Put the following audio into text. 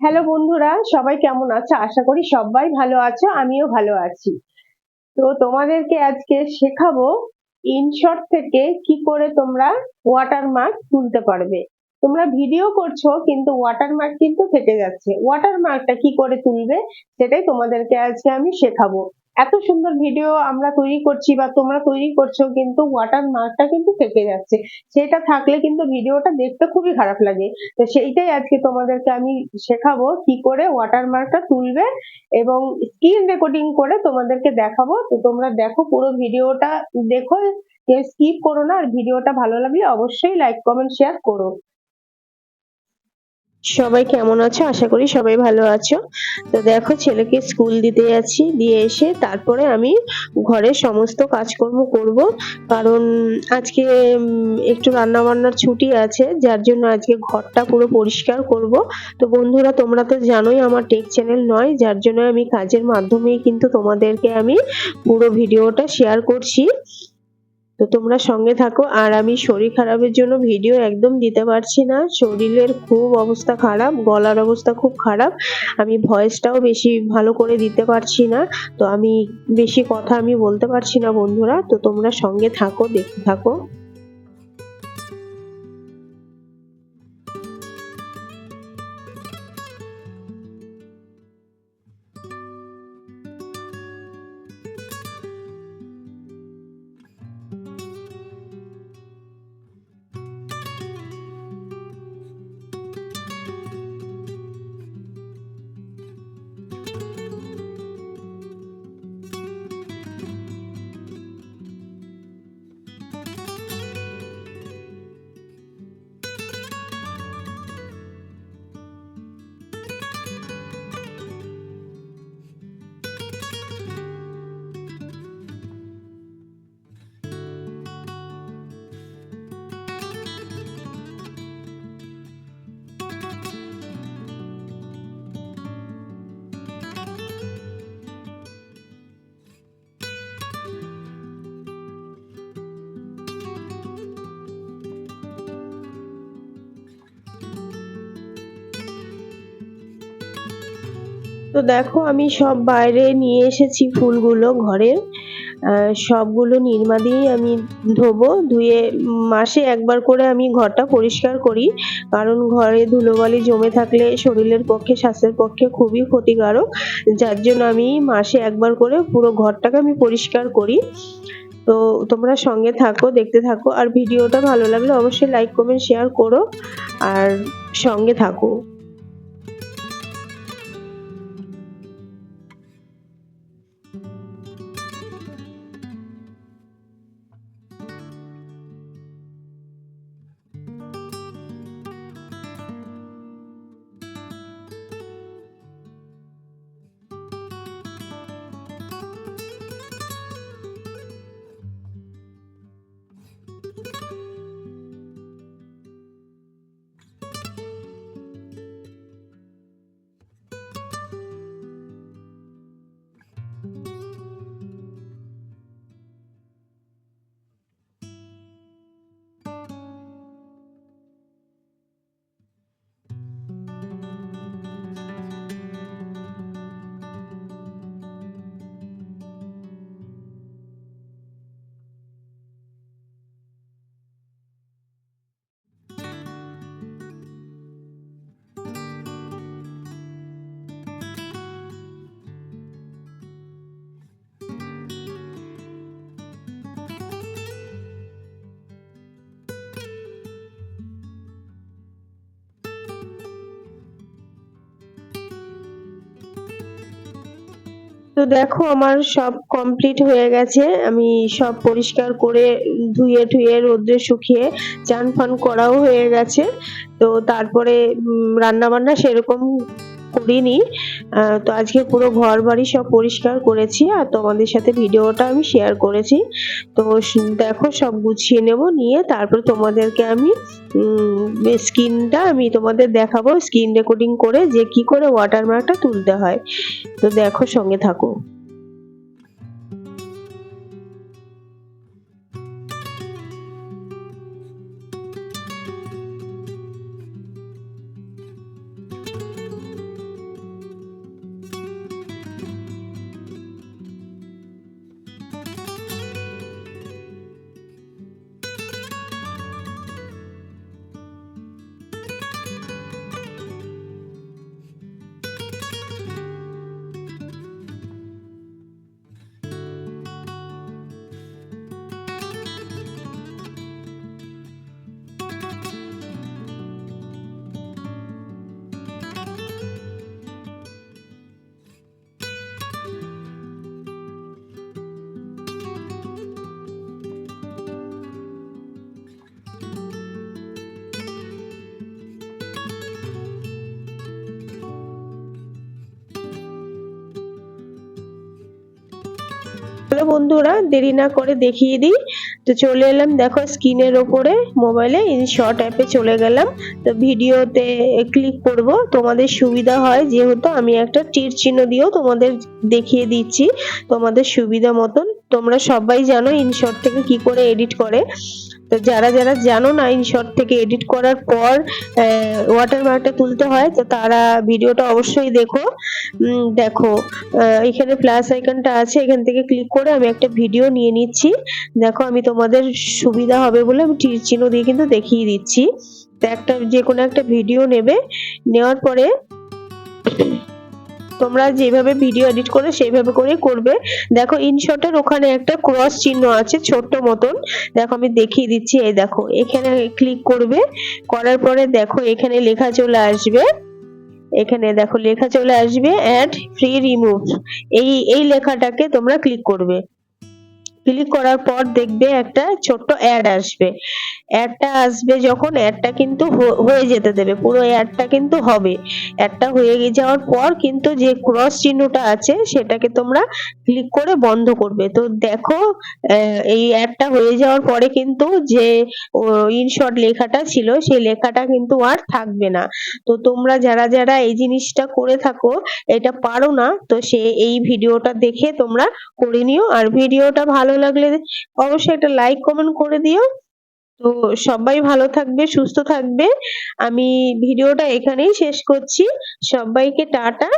Hello বন্ধুরা, সবাই কেমন আছো? আশা করি সবাই ভালো আছো, আমিও ভালো আছি। তো তোমাদেরকে আজকে শেখাবো ইনশর্ট থেকে কি করে তোমরা ওয়াটারমার্ক তুলতে পারবে। তোমরা ভিডিও করছ, কিন্তু ওয়াটারমার্ক কিন্তু থেকে যাচ্ছে। ওয়াটারমার্কটা কি করে তুলবে, সেটাই তোমাদেরকে আজকে আমি শেখাবো। এত সুন্দর ভিডিও আমরা তৈরি করছি বা তোমরা তৈরি করছ, কিন্তু ওয়াটার মার্কটা কিন্তু থেকে যাচ্ছে। সেটা থাকলে কিন্তু ভিডিওটা দেখতে খুবই খারাপ লাগে। তো সেইটাই আজকে তোমাদেরকে আমি শেখাবো কি করে ওয়াটার মার্কটা তুলবে এবং স্ক্রিন রেকর্ডিং করে তোমাদেরকে দেখাবো। তো তোমরা দেখো পুরো ভিডিওটা দেখো স্কিপ করো না। আর ভিডিওটা ভালো লাগলে অবশ্যই লাইক কমেন্ট শেয়ার করো। সবাই কেমন আছো? আশা করি সবাই ভালো আছো। তো দেখো, ছেলেকে স্কুল দিতে যাচ্ছি, দিয়ে এসে তারপরে আমি ঘরের সমস্ত কাজকর্ম করব। কারণ আজকে একটু রান্না বান্নার ছুটি আছে, যার জন্য আজকে ঘরটা পুরো পরিষ্কার করব। তো বন্ধুরা, তোমরা তো জানোই আমার টেক চ্যানেল নয়, যার জন্য আমি কাজের মাধ্যমেই কিন্তু তোমাদেরকে আমি পুরো ভিডিওটা শেয়ার করছি। তো তোমরা সঙ্গে থাকো। আর আমি শরীর খারাপের জন্য ভিডিও একদম দিতে পারছি না। শরীরের খুব অবস্থা খারাপ, গলার অবস্থা খুব খারাপ। আমি ভয়েসটাও বেশি ভালো করে দিতে পারছি না। তো আমি বেশি কথা আমি বলতে পারছি না বন্ধুরা। তো তোমরা সঙ্গে থাকো, দেখতে থাকো। তো দেখো আমি সব বাইরে নিয়ে এসেছি ফুলগুলো ঘরে। আহ, সবগুলো নির্মা দিয়েই আমি ধোবো। ধুয়ে মাসে একবার করে আমি ঘরটা পরিষ্কার করি। কারণ ঘরে ধুলোবালি জমে থাকলে শরীরের পক্ষে স্বাস্থ্যের পক্ষে খুবই ক্ষতিকারক। যার জন্য আমি মাসে একবার করে পুরো ঘরটাকে আমি পরিষ্কার করি। তো তোমরা সঙ্গে থাকো দেখতে থাকো। আর ভিডিওটা ভালো লাগলে অবশ্যই লাইক কমেন্ট শেয়ার করো। আর সঙ্গে থাকো। তো দেখো, আমার সব কমপ্লিট হয়ে গেছে। আমি সব পরিষ্কার করে ধুয়ে টুয়ে রোদ্রে শুকিয়ে চান ফান করাও হয়ে গেছে। তো তারপরে রান্না বান্না সেরকম করিনি। তো আজকে পুরো ঘর বাড়ি সব পরিষ্কার করেছি আর তোমাদের সাথে ভিডিওটা আমি শেয়ার করেছি। তো দেখো সব গুছিয়ে নেব, নিয়ে তারপর তোমাদেরকে আমি স্কিনটা আমি তোমাদের দেখাবো, স্কিন রেকর্ডিং করে যে কি করে ওয়াটারমার্কটা তুলতে হয়। তো দেখো সঙ্গে থাকো। চলো বন্ধুরা, দেরি না করে দেখিয়ে দিই। তো চলে এলাম দেখো স্ক্রিনের ওপরে মোবাইলে ইন শর্ট অ্যাপে চলে গেলাম। তো ভিডিওতে ক্লিক করব, তোমাদের সুবিধা হয় যেহেতু আমি একটা টির চিহ্ন দিয়েও তোমাদের দেখিয়ে দিচ্ছি, তোমাদের সুবিধা মতন। তোমরা সবাই জানো ইনশর্ট থেকে কি করে এডিট করে। তো যারা যারা জানো না ইনশর্ট থেকে এডিট করার পর ওয়াটার ওয়াটারমার্কটা তুলতে হয়, তো তারা ভিডিওটা অবশ্যই দেখো। দেখো এখানে প্লাস আইকনটা আছে, এখান থেকে ক্লিক করে আমি একটা ভিডিও নিয়ে নিচ্ছি। দেখো, আমি তোমাদের সুবিধা হবে বলে আমি তীর চিহ্ন দিয়ে কিন্তু দেখিয়ে দিচ্ছি। তো একটা যে কোনো একটা ভিডিও নেবে, নেওয়ার পরে তোমরা যেভাবে ভিডিও এডিট করে, সেইভাবে করে করবে। দেখো ইনশটের ওখানে একটা ক্রস চিহ্ন আছে, ছোট্ট মতন। দেখো, আমি দেখিয়ে দিচ্ছি, এই দেখো, এখানে ক্লিক করবে। করার পরে দেখো, এখানে লেখা চলে আসবে। এখানে দেখো, লেখা চলে আসবে অ্যাড ফ্রি রিমুভ এই এই লেখাটাকে তোমরা ক্লিক করবে। ক্লিক করার পর দেখবে একটা ছোট্ট অ্যাড আসবে। অ্যাডটা আসবে যখন অ্যাডটা কিন্তু হয়ে যেতে দেবে। পুরো অ্যাডটা কিন্তু হবে। অ্যাডটা হয়ে গিয়ে যাওয়ার পর কিন্তু যে ক্রস চিহ্নটা আছে, সেটাকে তোমরা ক্লিক করে বন্ধ করবে। তো দেখো এই অ্যাডটা হয়ে যাওয়ার পরে কিন্তু যে ইনশর্ট লেখাটা ছিল, সেই লেখাটা কিন্তু আর থাকবে না। তো তোমরা যারা যারা এই জিনিসটা করে থাকো, এটা পারো না, তো সে, এই ভিডিওটা দেখে তোমরা করে নিও। আর ভিডিওটা ভালো লাগলে অবশ্যই একটা লাইক কমেন্ট করে দিও। তো সবাই ভালো থাকবে, সুস্থ থাকবে। আমি ভিডিওটা এখানেই শেষ করছি। সবাইকে টাটা।